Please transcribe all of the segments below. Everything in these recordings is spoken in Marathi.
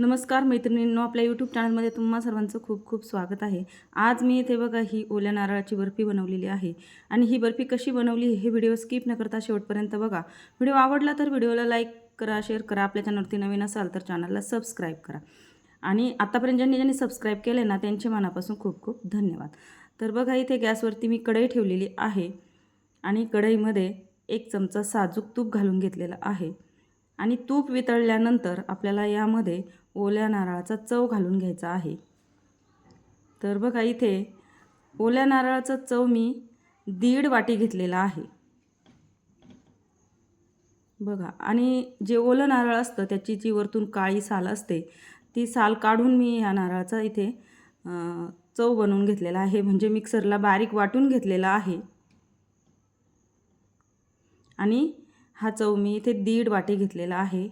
नमस्कार मैत्रिणींनो आपल्या यूट्यूब चॅनलमध्ये तुम्हा सर्वांचं खूप खूप स्वागत आहे. आज मी इथे बघा ही ओल्या नारळाची बर्फी बनवलेली आहे. आणि ही बर्फी कशी बनवली हे व्हिडिओ स्किप न करता शेवटपर्यंत बघा. व्हिडिओ आवडला तर व्हिडिओला लाईक करा शेअर करा. आपल्या चॅनलवरती नवीन असाल तर चॅनलला सबस्क्राईब करा. आणि आत्तापर्यंत ज्यांनी ज्यांनी सबस्क्राईब केले ना त्यांचे मनापासून खूप खूप धन्यवाद. तर बघा इथे गॅसवरती मी कढई ठेवलेली आहे. आणि कढईमध्ये एक चमचा साजूक तूप घालून घेतलेला आहे. आणि तूप वितळल्यानंतर आपल्याला यामध्ये ओल्या नारळाचा चव घालून घ्यायचा आहे. तर बघा इथे ओल्या नारळाचा चव मी दीड वाटी घेतलेला आहे. बघा आणि जे ओलं नारळ असतं त्याची जी वरतून काळी साल असते ती साल काढून मी ह्या नारळाचा इथे चव बनवून घेतलेला आहे. म्हणजे मिक्सरला बारीक वाटून घेतलेला आहे. आणि हा चव मी इथे दीड वाटी घेतलेला आहे.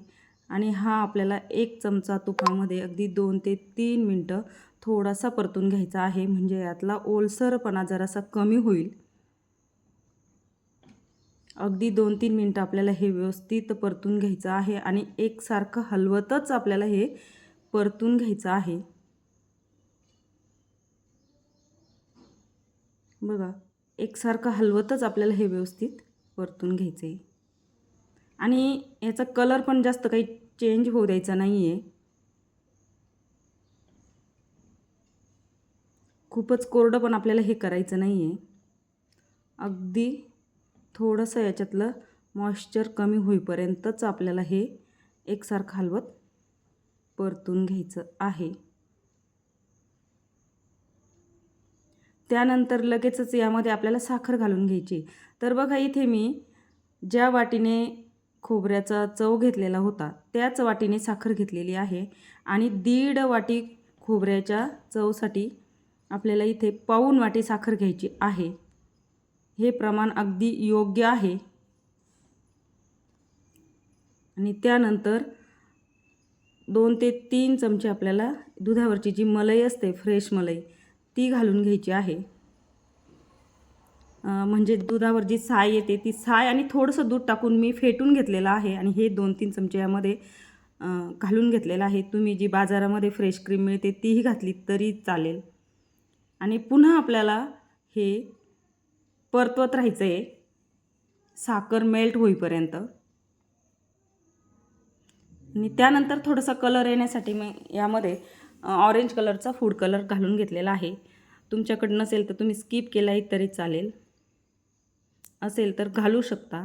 आणि हा आपल्याला एक चमचा तुपामध्ये अगदी दोन ते तीन मिनटं थोडासा परतून घ्यायचा आहे. म्हणजे यातला ओलसरपणा जरासा कमी होईल. अगदी दोन तीन मिनटं आपल्याला हे व्यवस्थित परतून घ्यायचं आहे आणि एकसारखं हलवतच आपल्याला हे परतून घ्यायचं आहे. बघा एकसारखं हलवतच आपल्याला हे व्यवस्थित परतून घ्यायचं आहे आणि याचा कलर पण जास्त काही चेंज होऊ द्यायचा नाही आहे खूपच कोरडं पण आपल्याला हे करायचं नाही आहे अगदी थोडंसं याच्यातलं मॉइश्चर कमी होईपर्यंतच आपल्याला हे एकसारखं हलवत परतून घ्यायचं आहे. त्यानंतर लगेचच यामध्ये आपल्याला साखर घालून घ्यायची. तर बघा इथे मी ज्या वाटीने खोबऱ्याचा चव घेतलेला होता. त्याच वाटीने साखर घेतलेली आहे आणि दीड वाटी खोबऱ्याच्या चवसाठी आपल्याला इथे पाऊन वाटी साखर घ्यायची आहे. हे प्रमाण अगदी योग्य आहे. आणि त्यानंतर दोन ते तीन चमचे आपल्याला दुधावरची जी मलाई असते फ्रेश मलाई ती घालून घ्यायची आहे. म्हणजे दुधावर जी साय येते ती साय आणि थोडंसं दूध टाकून मी फेटून घेतलेलं आहे आणि हे दोन तीन चमचे यामध्ये घालून घेतलेलं आहे. तुम्ही जी बाजारामध्ये फ्रेश क्रीम मिळते तीही घातली तरी चालेल. आणि पुन्हा आपल्याला हे परतवत राहायचं आहे साखर मेल्ट होईपर्यंत. आणि त्यानंतर थोडासा कलर येण्यासाठी मी यामध्ये ऑरेंज कलरचा फूड कलर घालून घेतलेला आहे. तुमच्याकडं नसेल तर तुम्ही स्किप केलाही तरी चालेल. असेल तर घालू शकता.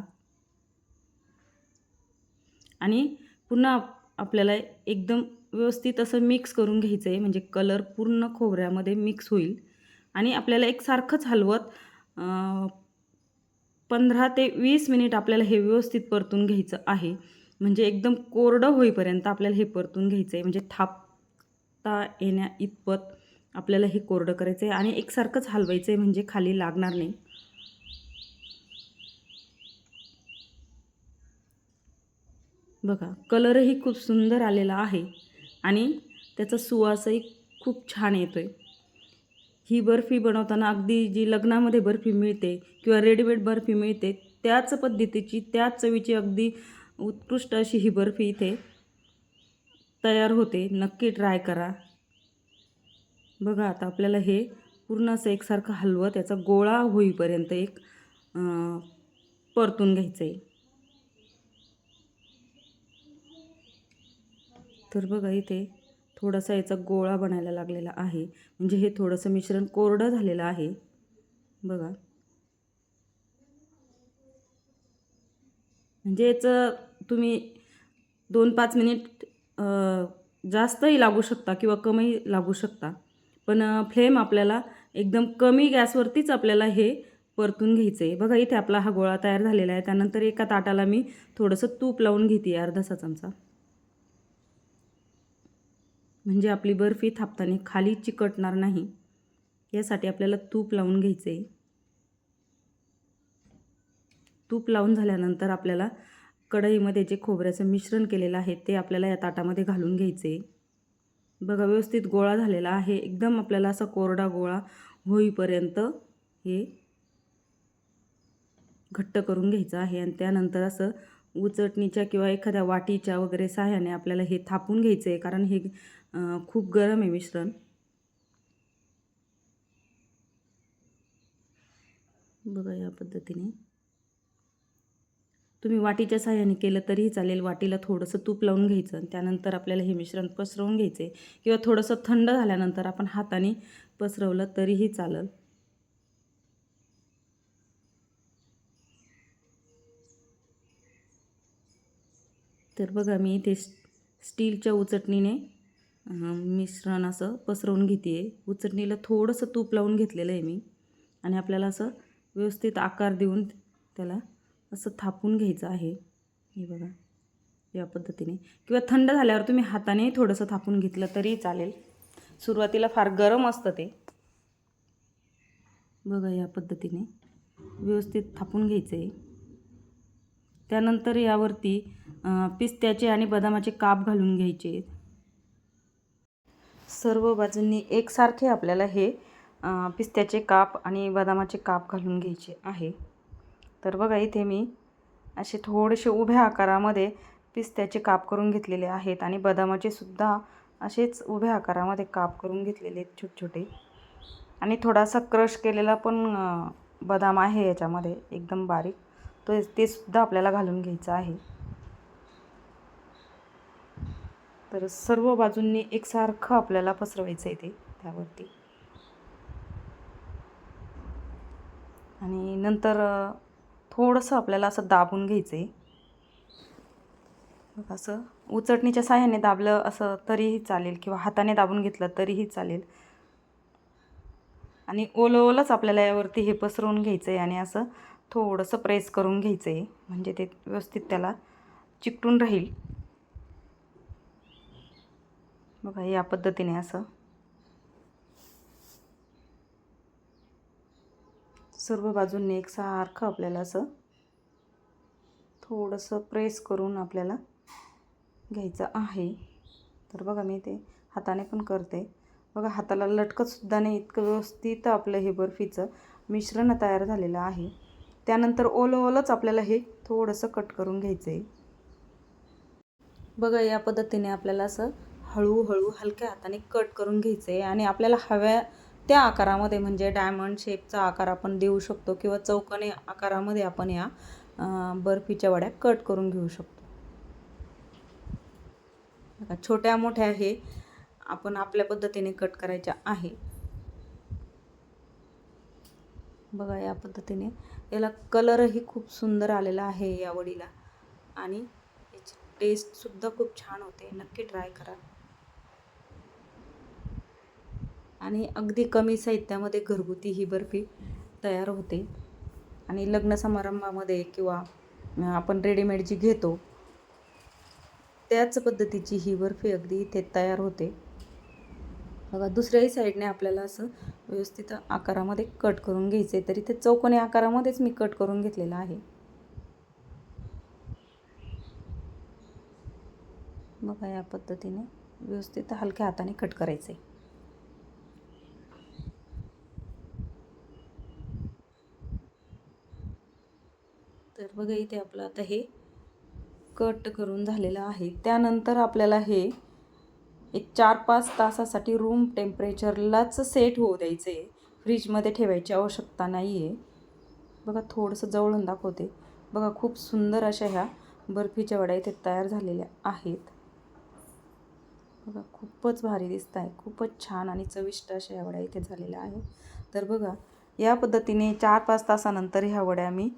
आणि पुन्हा आपल्याला एकदम व्यवस्थित असं मिक्स करून घ्यायचं आहे म्हणजे कलर पूर्ण खोबऱ्यामध्ये मिक्स होईल. आणि आपल्याला एकसारखंच हलवत पंधरा ते वीस मिनिट आपल्याला हे व्यवस्थित परतून घ्यायचं आहे. म्हणजे एकदम कोरडं होईपर्यंत आपल्याला हे परतून घ्यायचं आहे म्हणजे थापता येण्या इतपत आपल्याला हे कोरडं करायचं आहे आणि एकसारखंच हलवायचं आहे म्हणजे खाली लागणार नाही. बघा कलरही खूप सुंदर आलेला आहे आणि त्याचा सुवासही खूप छान येतो आहे ही बर्फी बनवताना अगदी जी लग्नामध्ये बर्फी मिळते किंवा रेडीमेड बर्फी मिळते त्याच पद्धतीची त्याच चवीची अगदी उत्कृष्ट अशी ही बर्फी इथे तयार होते. नक्की ट्राय करा. बघा आता आपल्याला हे पूर्ण असं एकसारखं हलवं त्याचा गोळा होईपर्यंत एक परतून घ्यायचं आहे तर बघा इथे थोडासा याचा गोळा बनायला लागलेला आहे. म्हणजे हे थोडंसं मिश्रण कोरडं झालेलं आहे. बघा. म्हणजे याचं तुम्ही दोन पाच मिनिट जास्तही लागू शकता किंवा कमी लागू शकता. पण फ्लेम आपल्याला एकदम कमी गॅसवरतीच आपल्याला हे परतून घ्यायचं आहे बघा इथे आपला हा गोळा तयार झालेला आहे. त्यानंतर एका ताटाला मी थोडंसं तूप लावून घेते अर्धासा चमचा. म्हणजे आपली बर्फी थापताना खाली चिकटणार नाही. यासाठी आपल्याला तूप लावून घ्यायचं आहे तूप लावून झाल्यानंतर आपल्याला कढईमध्ये जे खोबऱ्याचं मिश्रण केलेलं आहे ते आपल्याला या ताटामध्ये घालून घ्यायचं आहे बघा व्यवस्थित गोळा झालेला आहे. एकदम आपल्याला असा कोरडा गोळा होईपर्यंत हे घट्ट करून घ्यायचं आहे आणि त्यानंतर असं उचटणीच्या किंवा एखाद्या वाटीच्या वगैरे सहाय्याने आपल्याला हे थापून घ्यायचं आहे कारण हे खूप गरम आहे मिश्रण. बघा या पद्धतीने. तुम्ही वाटीच्या सहाय्याने केलं तरीही चालेल. वाटीला थोडंसं तूप लावून घ्यायचं आणि त्यानंतर आपल्याला हे मिश्रण पसरवून घ्यायचे. किंवा थोडंसं थंड झाल्यानंतर आपण हाताने पसरवलं तरीही चालेल. तर बघा मी इथे स्टीलच्या उचटणीने मिश्रण असं पसरवून घेते आहे उचटणीला थोडंसं तूप लावून घेतलेलं आहे मी. आणि आपल्याला असं व्यवस्थित आकार देऊन त्याला असं थापून घ्यायचं आहे. हे बघा या पद्धतीने. किंवा थंड झाल्यावर तुम्ही हाताने थोडंसं थापून घेतलं तरी चालेल. सुरुवातीला फार गरम असतं ते. बघा या पद्धतीने व्यवस्थित थापून घ्यायचं आहे त्यानंतर यावरती पिस्त्याचे आणि बदामाचे काप घालून घ्यायचे. सर्व बाजूंनी एकसारखे आपल्याला हे पिस्त्याचे काप आणि बदामाचे काप घालून घ्यायचे आहे. तर बघा इथे मी असे थोडेसे उभ्या आकारामध्ये पिस्त्याचे काप करून घेतलेले आहेत आणि बदामाचे सुद्धा असेच उभ्या आकारामध्ये काप करून घेतलेले आहेत छोटे छोटे आणि थोडासा क्रश केलेला पण बदाम आहे याच्यामध्ये एकदम बारीक. तो ते सुद्धा आपल्याला घालून घ्यायचं आहे. तर सर्व बाजूंनी एकसारखं आपल्याला पसरवायचं आहे ते त्यावरती. आणि नंतर थोडंसं आपल्याला असं दाबून घ्यायचं आहे असं उचटणीच्या साह्याने दाबलं असं तरीही चालेल किंवा हाताने दाबून घेतलं तरीही चालेल. आणि ओलं ओलंच आपल्याला यावरती हे पसरवून घ्यायचं आहे आणि असं थोडंसं प्रेस करून घ्यायचं आहे म्हणजे ते व्यवस्थित त्याला चिकटून राहील. बघा या पद्धतीने असं. सर्व बाजूंनी एकसारखं आपल्याला असं थोडंसं प्रेस करून आपल्याला घ्यायचं आहे. तर बघा मी ते हाताने पण करते. बघा हाताला लटकतसुद्धा नाही इतकं व्यवस्थित आपलं हे बर्फीचं मिश्रण तयार झालेलं आहे. त्यानंतर ओलं ओलंच आपल्याला हे थोडंसं कट करून घ्यायचं आहे बघा या पद्धतीने आपल्याला असं हळूहळू हलक्या हाताने कट करून घ्यायचं आहे आणि आपल्याला हव्या त्या आकारामध्ये म्हणजे डायमंड शेपचा आकार आपण देऊ शकतो किंवा चौकने आकारामध्ये आपण या बर्फीच्या वड्या कट करून घेऊ शकतो. बघा छोट्या मोठ्या हे आपण आपल्या पद्धतीने कट करायच्या आहे. बघा या पद्धतीने याला कलरही खूप सुंदर आलेला आहे या वडीला. आणि याची टेस्टसुद्धा खूप छान होते. नक्की ट्राय करा. आणि अगदी कमी साहित्यामध्ये घरगुती ही बर्फी तयार होते. आणि लग्न समारंभामध्ये किंवा आपण रेडीमेड जी घेतो त्याच पद्धतीची ही बर्फी अगदी इथे तयार होते. बघा दुसऱ्याही साईडने आपल्याला असं व्यवस्थित आकारामध्ये कट करून घ्यायचे तरी ते चौकोनी आकारामध्येच मी कट करून घेतलेलं आहे. बघा या पद्धतीने व्यवस्थित हलक्या हाताने कट करायचं आहे तर बघा इथे आपलं आता हे कट करून झालेलं आहे. त्यानंतर आपल्याला हे एक चार पाच तासासाठी रूम टेम्परेचरलाच सेट होऊ द्यायचं आहे फ्रीजमध्ये ठेवायची आवश्यकता नाही आहे बघा थोडंसं जवळून दाखवते. बघा खूप सुंदर अशा ह्या बर्फीच्या वड्या इथे तयार झालेल्या आहेत. बघा खूपच भारी दिसत आहे खूपच छान आणि चविष्ट अशा ह्या वड्या इथे झालेल्या आहेत. तर बघा या पद्धतीने चार पाच तासानंतर ह्या वड्या मी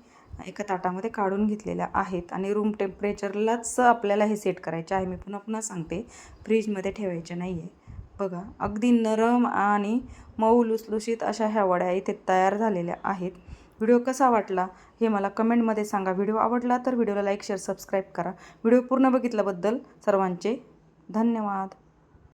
एका ताटामध्ये काढून घेतलेल्या आहेत आणि रूम टेम्परेचरलाच आपल्याला हे सेट करायचे आहे. मी पुन्हा पुन्हा सांगते फ्रीजमध्ये ठेवायचे नाही आहे बघा अगदी नरम आणि मऊ लुसलुशीत अशा ह्या वड्या इथे तयार झालेल्या आहेत. व्हिडिओ कसा वाटला हे मला कमेंटमध्ये सांगा. व्हिडिओ आवडला तर व्हिडिओला लाईक शेअर सबस्क्राईब करा. व्हिडिओ पूर्ण बघितल्याबद्दल सर्वांचे धन्यवाद.